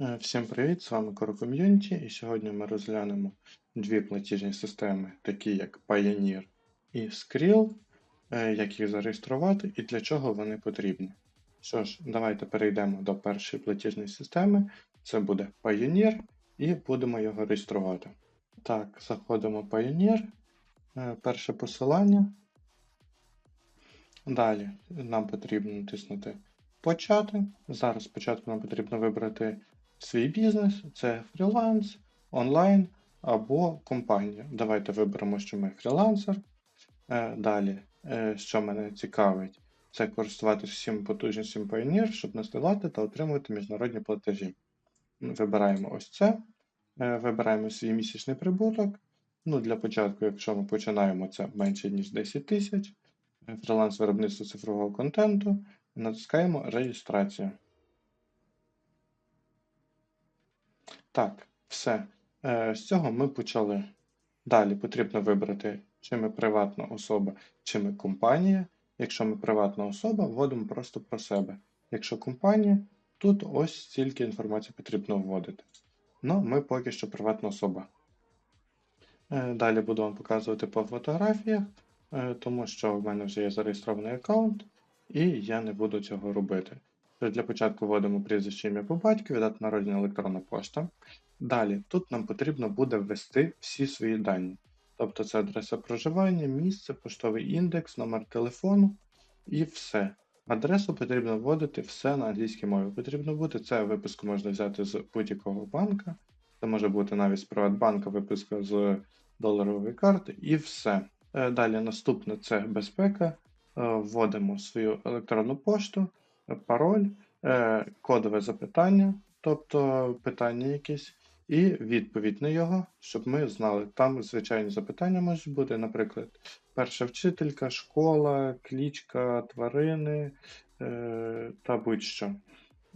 Е, Всім привіт! З вами Community, і сьогодні ми розглянемо дві платіжні системи, такі як Pioneer і Skrill, е, як їх зареєструвати і для чого вони потрібні. Що ж, давайте перейдемо до першої платіжної системи. Це буде Pioneer, і будемо його реєструвати. Так, заходимо в Pioneer, е, перше посилання. Далі нам потрібно натиснути Почати. Зараз спочатку нам потрібно вибрати свій бізнес, це фріланс, онлайн або компанія. Давайте виберемо, що ми фрілансер. Е, Далі, е, що мене цікавить, це користуватися всім потужністю Pioneer, щоб надсилати та отримувати міжнародні платежі. Вибираємо ось це. Е, Вибираємо свій місячний прибуток. Ну, Для початку, якщо ми починаємо, це менше, ніж 10 тисяч. Е, Фріланс виробництво цифрового контенту. Натискаємо реєстрацію. Так, все. Е, З цього ми почали. Далі потрібно вибрати, чи ми приватна особа, чи ми компанія. Якщо ми приватна особа, вводимо просто про себе. Якщо компанія, тут ось стільки інформації потрібно вводити. Ну, ми поки що приватна особа. Е, Далі буду вам показувати по фотографіях, е, тому що в мене вже є зареєстрований аккаунт, і я не буду цього робити. Тож Для початку вводимо прізвище ім'я по батькові, дату народження електронна пошта. Далі, тут нам потрібно буде ввести всі свої дані. Тобто це адреса проживання, місце, поштовий індекс, номер телефону і все. Адресу потрібно вводити все на англійській мові. Потрібно бути це виписку можна взяти з будь-якого банка. Це може бути навіть з Приватбанка, виписка з доларової карти, і все. Е, Далі наступне це безпека. Е, Вводимо свою електронну пошту, е, пароль, е, кодове запитання, тобто питання якесь, і відповідь на його, щоб ми знали. Там звичайні запитання можуть бути, наприклад, перша вчителька, школа, клічка, тварини е, та будь-що.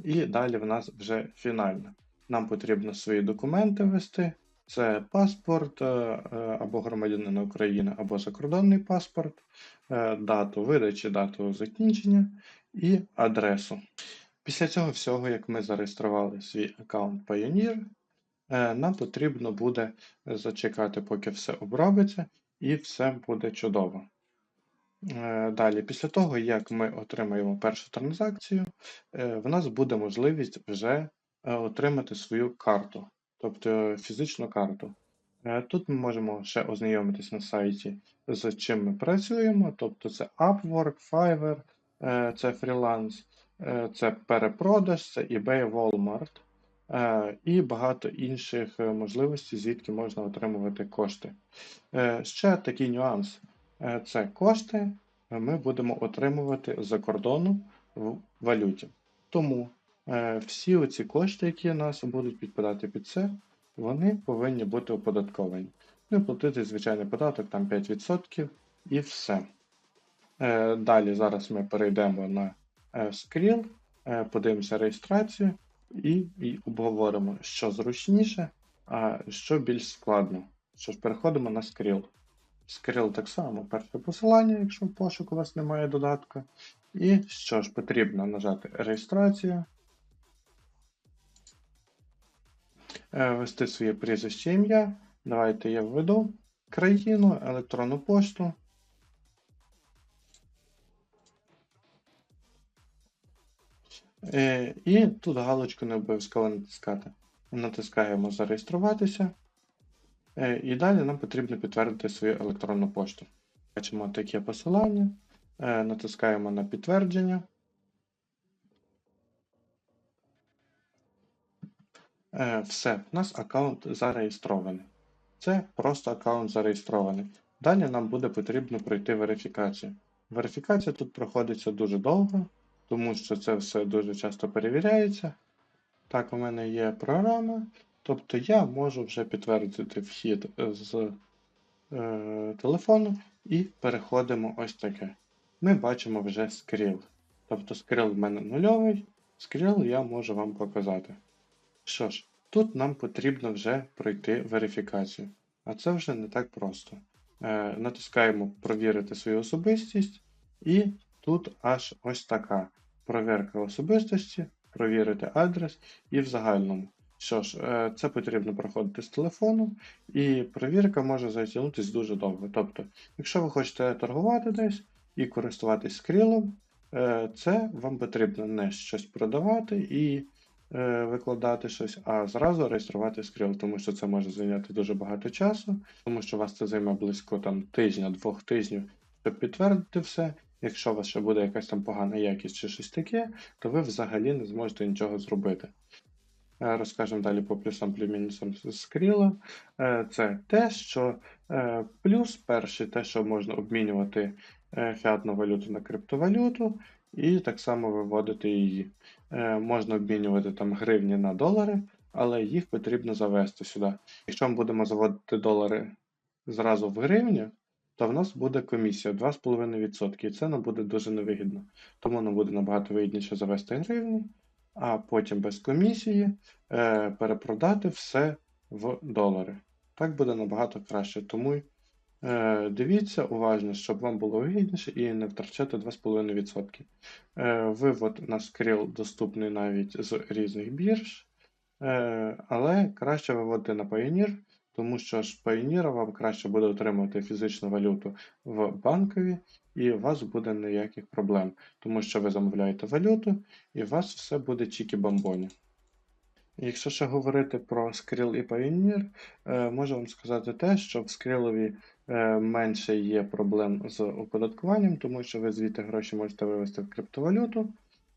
І далі в нас вже фінальне. Нам потрібно свої документи ввести. Це паспорт е, е, або громадянина України, або закордонний паспорт, е, дату видачі, дату закінчення і адресу. Після цього всього, як ми зареєстрували свій аккаунт Pioneer, нам потрібно буде зачекати, поки все обробиться, і все буде чудово. Далі, після того, як ми отримаємо першу транзакцію, в нас буде можливість вже отримати свою карту, тобто фізичну карту. Е, Тут ми можемо ще ознайомитись на сайті, з чим ми працюємо, тобто це Upwork, Fiverr, е, це фріланс, е, це перепродаж, це eBay, Walmart і багато інших можливостей, звідки можна отримувати кошти. Ще такий нюанс. Це кошти ми будемо отримувати за кордону в валюті. Тому всі оці кошти, які у нас будуть підпадати під це, вони повинні бути оподатковані. Ну платити звичайний податок, там 5% і все. Е, Далі зараз ми перейдемо на е, е, подивимося реєстрацію і, і обговоримо, що зручніше, а що більш складно. Що ж, переходимо на Skrill. Skrill так само перше посилання, якщо в пошуку у вас немає додатка. І що ж, потрібно нажати реєстрацію. Ввести своє прізвище ім'я. Давайте я введу країну, електронну пошту. Е, І тут галочку не обов'язково натискати. Натискаємо зареєструватися. Е, І далі нам потрібно підтвердити свою електронну пошту. Бачимо таке посилання. Е, Натискаємо на підтвердження. Все, у нас аккаунт зареєстрований. Це просто аккаунт зареєстрований. Далі нам буде потрібно пройти верифікацію. Верифікація тут проходиться дуже довго, тому що це все дуже часто перевіряється. Так, у мене є програма, тобто я можу вже підтвердити вхід з е, телефону і переходимо ось таке. Ми бачимо вже Skrill. Тобто Skrill в мене нульовий, Skrill я можу вам показати. Що ж, тут нам потрібно вже пройти верифікацію. А це вже не так просто. Е, натискаємо Провірити свою особистість, і тут аж ось така провірка особистості провірити адрес і в загальному. Що ж, е, це потрібно проходити з телефону, і перевірка може затягнутися дуже довго. Тобто, якщо ви хочете торгувати десь і користуватись скрілом, е, це вам потрібно не щось продавати і викладати щось, а зразу реєструвати скріл, тому що це може зайняти дуже багато часу, тому що вас це займе близько там тижня-двох тижнів, щоб підтвердити все. Якщо у вас ще буде якась там погана якість чи щось таке, то ви взагалі не зможете нічого зробити. Е, Розкажемо далі по плюсам плюс-мінусам скріла. Е, Це те, що е, плюс перший, те, що можна обмінювати е, фіатну валюту на криптовалюту, і так само виводити її. Е, Можна обмінювати там гривні на долари, але їх потрібно завести сюди. Якщо ми будемо заводити долари зразу в гривні, то в нас буде комісія 2,5%, і це нам буде дуже невигідно. Тому нам буде набагато вигідніше завести гривні, а потім без комісії е, перепродати все в долари. Так буде набагато краще. Тому дивіться уважно, щоб вам було вигідніше і не втрачати 2,5%. Е, вивод на скріл доступний навіть з різних бірж, е, але краще виводити на Payoneer, тому що ж Payoneer вам краще буде отримувати фізичну валюту в банкові, і у вас буде ніяких проблем, тому що ви замовляєте валюту, і у вас все буде чікі-бамбоні. Якщо ще говорити про Skrill і Payoneer, е, можу вам сказати те, що в Skrill е, менше є проблем з оподаткуванням, тому що ви звідти гроші можете вивести в криптовалюту,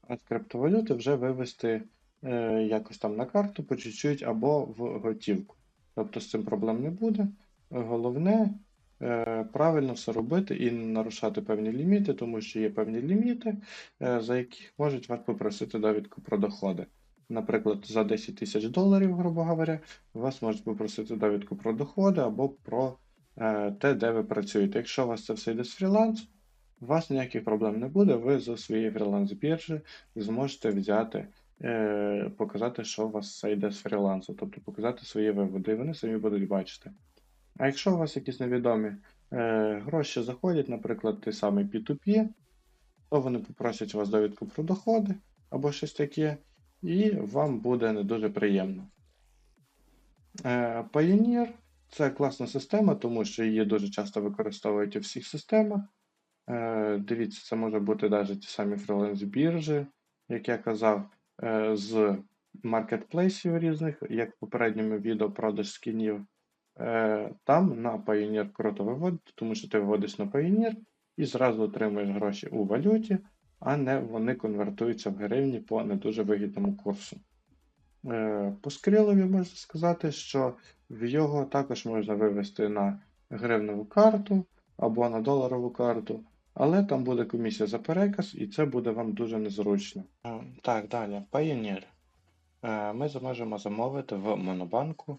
а з криптовалюти вже вивести е, якось там на карту по чуть-чуть або в готівку. Тобто з цим проблем не буде. Головне правильно все робити і не нарушати певні ліміти, тому що є певні ліміти, за яких можуть вас попросити довідку про доходи. Наприклад, за 10 тисяч доларів, грубо говоря, вас можуть попросити довідку про доходи або про е, те, де ви працюєте. Якщо у вас це все йде з фрілансу, у вас ніяких проблем не буде, ви з своєї фріланс-біржі зможете взяти, е, показати, що у вас все йде з фрілансу, тобто показати свої виводи, і вони самі будуть бачити. А якщо у вас якісь невідомі е, гроші заходять, наприклад, той самий P2P, то вони попросять у вас довідку про доходи або щось таке, і вам буде не дуже приємно. Е, Payoneer це класна система, тому що її дуже часто використовують у всіх системах. Е, Дивіться, це може бути навіть ті самі фріланс-біржі, як я казав, е, з маркетплейсів різних, як в попередньому відео продаж скінів. Там на Payoneer круто виводити, тому що ти виводиш на Payoneer і зразу отримуєш гроші у валюті, а не вони конвертуються в гривні по не дуже вигідному курсу. Е, По скрилові можна сказати, що в його також можна вивести на гривневу карту або на доларову карту, але там буде комісія за переказ, і це буде вам дуже незручно. Е, Так, далі, Payoneer. Е, Ми зможемо замовити в Монобанку,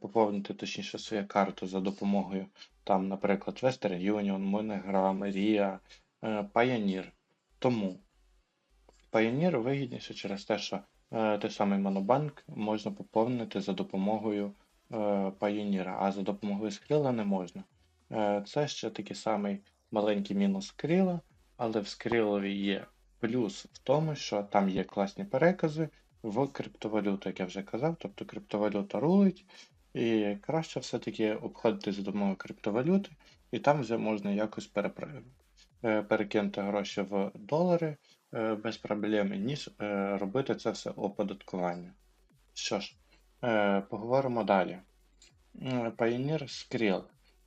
поповнити точніше свою карту за допомогою, там, наприклад, Western Union, MoneyGram, RIA, Payoneer. Тому Payoneer вигідніше через те, що е, той самий Монобанк можна поповнити за допомогою е, Payoneer, а за допомогою Skrill не можна. Е, Це ще такий самий маленький мінус Skrill, але в Skrill є плюс в тому, що там є класні перекази в криптовалюту, як я вже казав, тобто криптовалюта рулить, і краще все-таки обходити за допомогою криптовалюти, і там вже можна якось перепра- е, перекинути гроші в долари е, без проблем, ніж е, робити це все оподаткування. Що ж, е, поговоримо далі. М, Payoneer Skrill.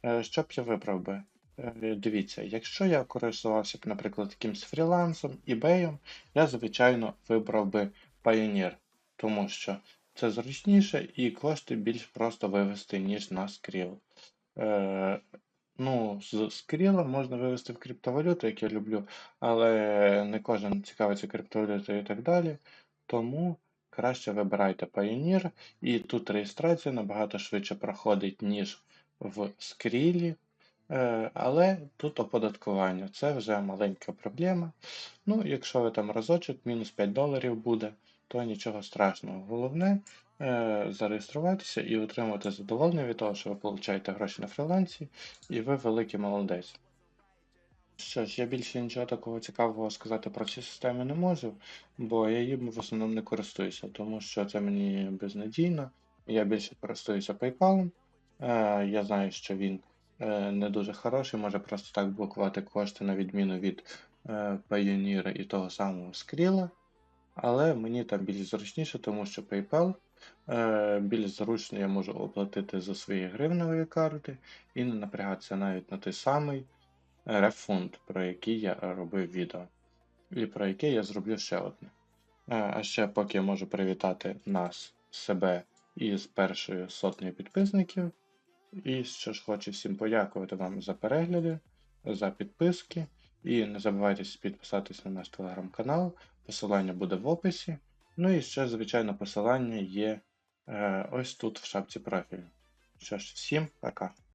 Е, Що б я вибрав би? Е, Дивіться, якщо я користувався б, наприклад, якимсь фрілансом, eBay, я, звичайно, вибрав би Payoneer, тому що це зручніше і коштує більш просто вивести, ніж на Skrill. Ну, з Skrill можна вивести в криптовалюту, як я люблю, але не кожен цікавиться криптовалютою і так далі. Тому краще вибирайте Payoneer, і тут реєстрація набагато швидше проходить, ніж в Skrill. Е, Але тут оподаткування. Це вже маленька проблема. Ну, якщо ви там разочок, мінус 5 доларів буде, то нічого страшного. Головне зареєструватися і отримати задоволення від того, що ви получаєте гроші на фрілансі, і ви великий молодець. Що ж, я більше нічого такого цікавого сказати про ці системи не можу, бо я їм в основному не користуюся, тому що це мені безнадійно. Я більше користуюся PayPal. Е, я знаю, що він е, не дуже хороший, може просто так блокувати кошти на відміну від е, Payoneer і того самого Skrill. Але мені там більш зручніше, тому що PayPal е, більш зручно я можу оплатити за свої гривневої карти і не напрягатися навіть на той самий рефунд, про який я робив відео, і про яке я зроблю ще одне. Е, А ще поки я можу привітати нас, себе із першою сотнею підписників. І що ж хочу всім подякувати вам за перегляди, за підписки. І не забувайте підписатись на наш телеграм-канал. Посилання буде в описі. Ну і ще, звичайно, посилання є е, ось тут в шапці профілю. Що ж, всім пока.